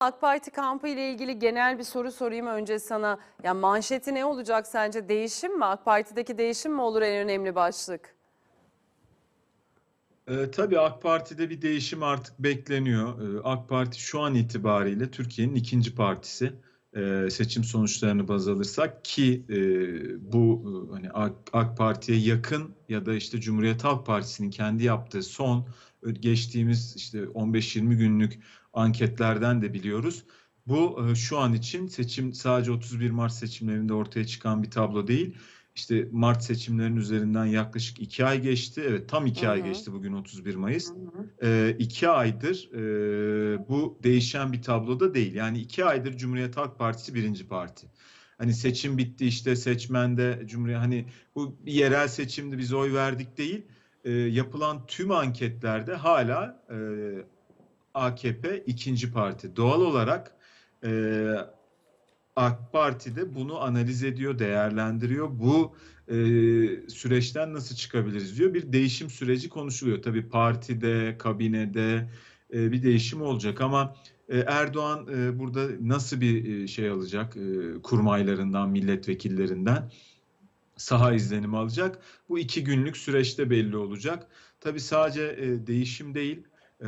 AK Parti kampı ile ilgili genel bir soru sorayım önce sana. Ya manşeti ne olacak sence? Değişim mi? AK Parti'deki değişim mi olur en önemli başlık? Ee, tabii AK Parti'de bir değişim artık bekleniyor. Ee, AK Parti şu an itibariyle Türkiye'nin ikinci partisi. Ee, seçim sonuçlarını baz alırsak ki e, bu e, hani AK, AK Parti'ye yakın ya da işte Cumhuriyet Halk Partisi'nin kendi yaptığı son e, geçtiğimiz işte 15-20 günlük anketlerden de biliyoruz. Bu e, şu an için seçim sadece 31 Mart seçimlerinde ortaya çıkan bir tablo değil. İşte Mart seçimlerinin üzerinden yaklaşık iki ay geçti. Evet tam iki Hı ay hı. geçti bugün 31 Mayıs. Ee, iki aydır e, bu değişen bir tabloda değil. Yani iki aydır Cumhuriyet Halk Partisi birinci parti. Hani seçim bitti işte seçmende Cumhuriyet hani bu yerel seçimde biz oy verdik değil. Ee, yapılan tüm anketlerde hala e, AKP ikinci parti. Doğal olarak e, AK Parti de bunu analiz ediyor, değerlendiriyor. Bu e, süreçten nasıl çıkabiliriz diyor. Bir değişim süreci konuşuluyor. Tabii partide, kabinede e, bir değişim olacak ama e, Erdoğan e, burada nasıl bir e, şey alacak e, kurmaylarından, milletvekillerinden saha izlenimi alacak. Bu iki günlük süreçte belli olacak. Tabii sadece e, değişim değil, e,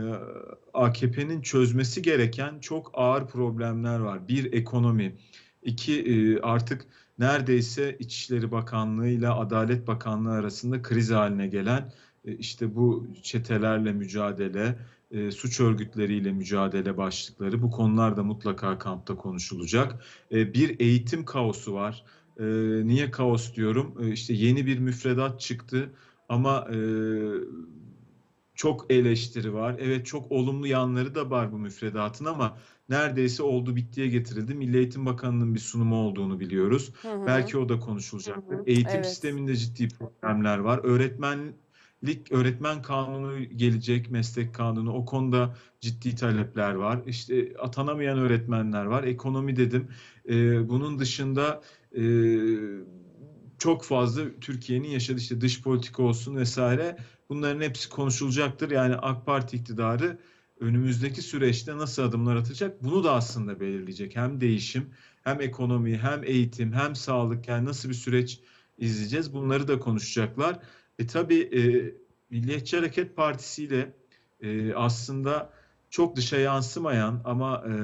AKP'nin çözmesi gereken çok ağır problemler var. Bir ekonomi, iki e, artık neredeyse İçişleri Bakanlığı ile Adalet Bakanlığı arasında kriz haline gelen e, işte bu çetelerle mücadele, e, suç örgütleriyle mücadele başlıkları bu konular da mutlaka kampta konuşulacak. Bir eğitim kaosu var. E, niye kaos diyorum? E, işte yeni bir müfredat çıktı ama e, çok eleştiri var. Evet çok olumlu yanları da var bu müfredatın ama neredeyse oldu bittiye getirildi. Milli Eğitim Bakanı'nın bir sunumu olduğunu biliyoruz. Hı hı. Belki o da konuşulacaktır. Hı hı, Eğitim evet. sisteminde ciddi problemler var. Öğretmenlik, öğretmen kanunu gelecek, meslek kanunu. O konuda ciddi talepler var. İşte atanamayan öğretmenler var. Ekonomi dedim. Ee, bunun dışında e, çok fazla Türkiye'nin yaşadığı işte dış politika olsun vesaire bunların hepsi konuşulacaktır. Yani AK Parti iktidarı önümüzdeki süreçte nasıl adımlar atacak bunu da aslında belirleyecek. Hem değişim hem ekonomi hem eğitim hem sağlık yani nasıl bir süreç izleyeceğiz bunları da konuşacaklar. E tabii e, Milliyetçi Hareket Partisi ile e, aslında çok dışa yansımayan ama e,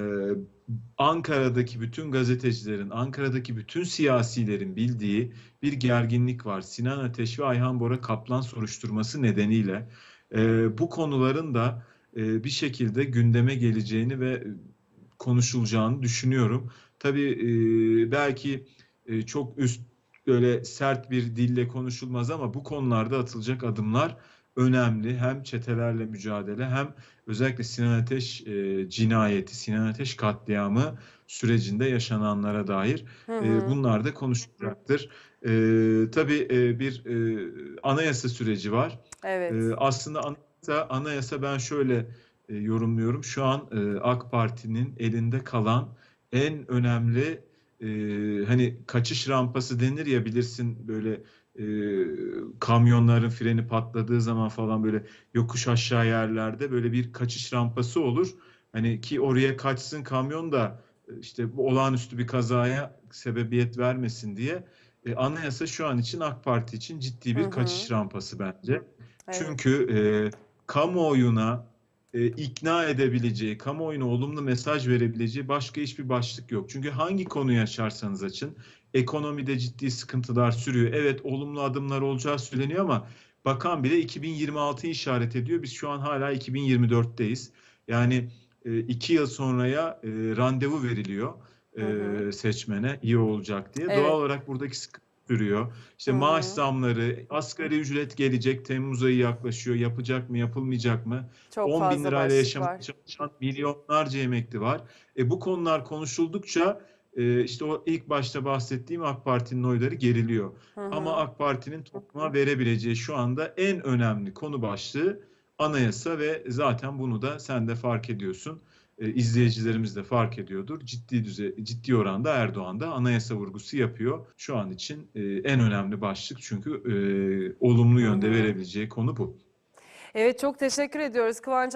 Ankara'daki bütün gazetecilerin, Ankara'daki bütün siyasilerin bildiği bir gerginlik var. Sinan Ateş ve Ayhan Bora Kaplan soruşturması nedeniyle e, bu konuların da e, bir şekilde gündeme geleceğini ve konuşulacağını düşünüyorum. Tabii e, belki e, çok üst böyle sert bir dille konuşulmaz ama bu konularda atılacak adımlar önemli. Hem çetelerle mücadele hem özellikle Sinan Ateş e, cinayeti, Sinan Ateş katliamı sürecinde yaşananlara dair Hı e, bunlar da konuşulacaktır. E, tabii e, bir e, anayasa süreci var. Evet. Ee, aslında anayasa, anayasa ben şöyle e, yorumluyorum. Şu an e, AK Parti'nin elinde kalan en önemli e, hani kaçış rampası denir ya bilirsin böyle e, kamyonların freni patladığı zaman falan böyle yokuş aşağı yerlerde böyle bir kaçış rampası olur. Hani ki oraya kaçsın kamyon da e, işte bu olağanüstü bir kazaya sebebiyet vermesin diye. E, anayasa şu an için AK Parti için ciddi bir hı. kaçış rampası bence. Evet. Çünkü e, kamuoyuna e, ikna edebileceği, kamuoyuna olumlu mesaj verebileceği başka hiçbir başlık yok. Çünkü hangi konuyu açarsanız açın, ekonomide ciddi sıkıntılar sürüyor. Evet olumlu adımlar olacağı söyleniyor ama bakan bile 2026'yı işaret ediyor. Biz şu an hala 2024'teyiz. Yani e, iki yıl sonraya e, randevu veriliyor e, seçmene iyi olacak diye. Evet. Doğal olarak buradaki sıkıntı sürüyor. İşte hı. maaş zamları, asgari ücret gelecek, Temmuz ayı yaklaşıyor. Yapacak mı, yapılmayacak mı? Çok 10 bin lirayla yaşamaya çalışan milyonlarca emekli var. E, bu konular konuşuldukça e, işte o ilk başta bahsettiğim AK Parti'nin oyları geriliyor. Hı hı. Ama AK Parti'nin topluma verebileceği şu anda en önemli konu başlığı anayasa ve zaten bunu da sen de fark ediyorsun. E, izleyicilerimiz de fark ediyordur. Ciddi düzey, ciddi oranda Erdoğan da anayasa vurgusu yapıyor. Şu an için e, en önemli başlık çünkü e, olumlu yönde verebileceği konu bu. Evet çok teşekkür ediyoruz Kıvanç